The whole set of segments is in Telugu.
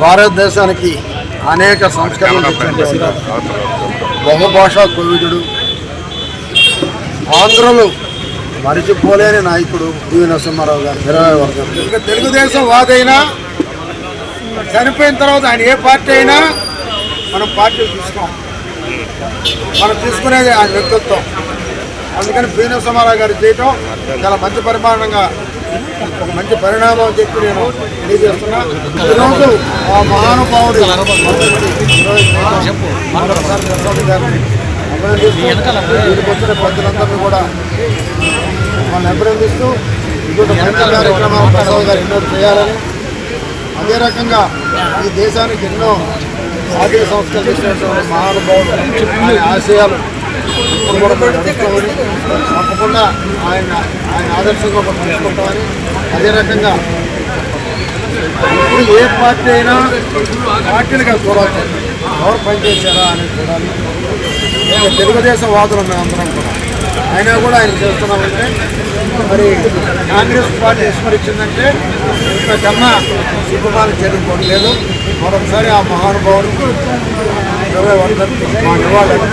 భారతదేశానికి అనేక సంస్కరణలు బహుభాషా కోవిదుడు ఆంధ్రలు మరిచిపోలేని నాయకుడు పి నరసింహారావు గారు. ఇరవై వర్గం తెలుగుదేశం వాదైనా చనిపోయిన తర్వాత ఆయన ఏ పార్టీ అయినా మనం పార్టీలు తీసుకోం. మనం తీసుకునేది ఆయన వ్యక్తిత్వం. అందుకని పివి నరసింహారావు గారు చేయటం చాలా మంచి పరిమాణంగా ఒక మంచి పరిణామం చెప్పి నేను తెలియజేస్తున్నా. ఈరోజు ఆ మహానుభావుడు మరొకసారి చంద్రబాబు వీరికి వచ్చిన కూడా వాళ్ళని అభినందిస్తూ ఇంకొక మంచి కార్యక్రమాలు ప్రసాద్ గారు ఎన్నో చేయాలని అదే రకంగా ఈ దేశానికి ఎన్నో ఆర్థిక సంస్థలు చేసినటువంటి మహానుభావుడు ఆశయాలు కూడా తప్పకుండా ఆయన ఆయన ఆదర్శంగా తీసుకుంటామని అదే రకంగా ఇప్పుడు ఏ పార్టీ అయినా పార్టీలుగా చూడాలి ఎవరు పనిచేశారా అనేది చూడాలి మేము తెలుగుదేశం వాదులు మేమందరం కూడా. అయినా కూడా ఆయన చేస్తున్నామంటే మరి కాంగ్రెస్ పార్టీ విస్మరించిందంటే ఇంతకన్నా సిగ్గుమాలి లేదు మరొకసారి ఆ మహానుభావుడికి ఇరవై మా నివాళులు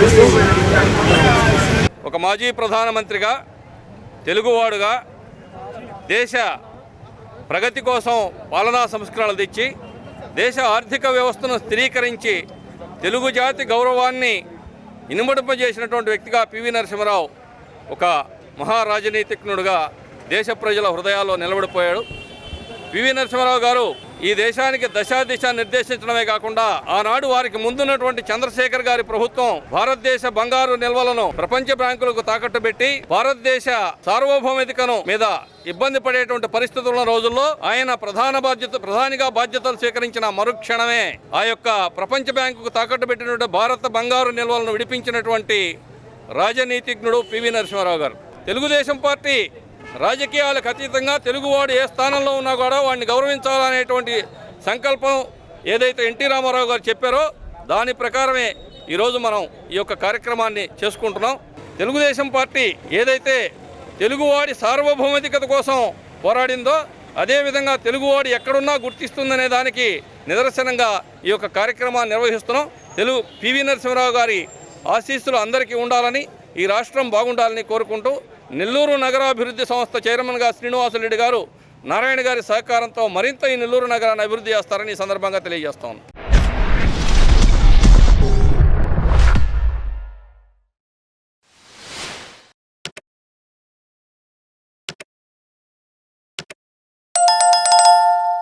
ఒక మాజీ ప్రధానమంత్రిగా తెలుగువాడుగా దేశ ప్రగతి కోసం పాలనా సంస్కరణలు తెచ్చి దేశ ఆర్థిక వ్యవస్థను స్థిరీకరించి తెలుగు జాతి గౌరవాన్ని ఇనుమడింపజేసినటువంటి వ్యక్తిగా పివి నరసింహరావు ఒక మహారాజనీతిజ్ఞుడుగా దేశ ప్రజల హృదయాల్లో నిలబడిపోయాడు. పివి నరసింహారావు గారు ఈ దేశానికి దశాదిశ నిర్దేశించడమే కాకుండా ఆనాడు వారికి ముందున్నటువంటి చంద్రశేఖర్ గారి ప్రభుత్వం భారతదేశ బంగారు నిల్వలను ప్రపంచ బ్యాంకులకు తాకట్టు పెట్టి భారతదేశ సార్వభౌమికను మీద ఇబ్బంది పడేటువంటి పరిస్థితుల రోజుల్లో ఆయన ప్రధాన బాధ్యత ప్రధానిగా బాధ్యతలు స్వీకరించిన మరుక్షణమే ఆ యొక్క ప్రపంచ బ్యాంకుకు తాకట్టు పెట్టినటువంటి భారత బంగారు నిల్వలను విడిపించినటువంటి రాజనీతిజ్ఞుడు పివి నరసింహారావు గారు. తెలుగుదేశం పార్టీ రాజకీయాలకు అతీతంగా తెలుగువాడు ఏ స్థానంలో ఉన్నా కూడా వాడిని గౌరవించాలనేటువంటి సంకల్పం ఏదైతే ఎన్టీ రామారావు గారు చెప్పారో దాని ప్రకారమే ఈరోజు మనం ఈ యొక్క కార్యక్రమాన్ని చేసుకుంటున్నాం. తెలుగుదేశం పార్టీ ఏదైతే తెలుగువాడి సార్వభౌమికత కోసం పోరాడిందో అదేవిధంగా తెలుగువాడు ఎక్కడున్నా గుర్తిస్తుందనే దానికి నిదర్శనంగా ఈ యొక్క కార్యక్రమాన్ని నిర్వహిస్తున్నాం. తెలుగు పివి నరసింహరావు గారి ఆశీస్సులు అందరికీ ఉండాలని ఈ రాష్ట్రం బాగుండాలని కోరుకుంటూ నెల్లూరు నగరాభివృద్ధి సంస్థ చైర్మన్గా శ్రీనివాసరెడ్డి గారు నారాయణ గారి సహకారంతో మరింత ఈ నెల్లూరు నగరాన్ని అభివృద్ధి చేస్తారని ఈ సందర్భంగా తెలియజేస్తాను